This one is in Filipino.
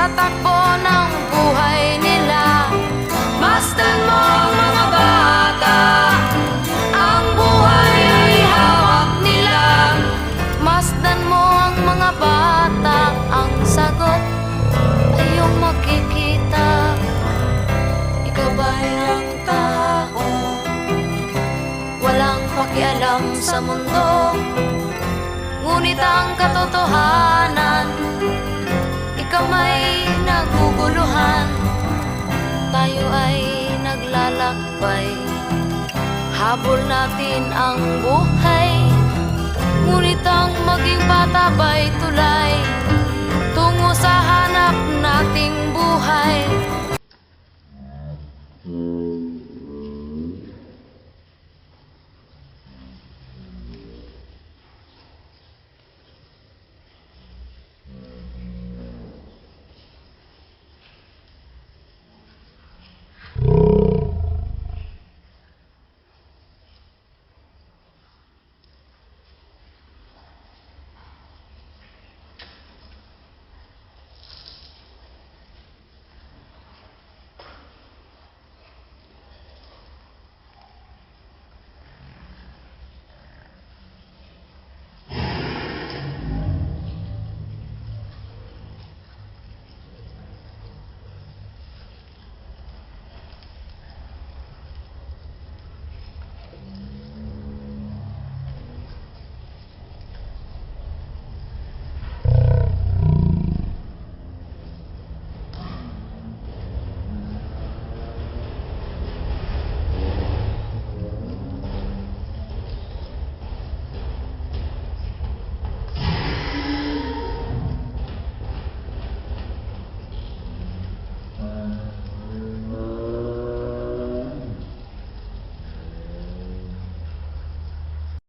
sa takbo ng buhay nila. Masdan mo ang mga bata, ang buhay ay hawak nila. Masdan mo ang mga bata, ang sagot ay iyong makikita. Ikaw ba'y ang tao? Walang pakialam sa mundo, ngunit ang katotohanan naglalakbay Habol natin ang buhay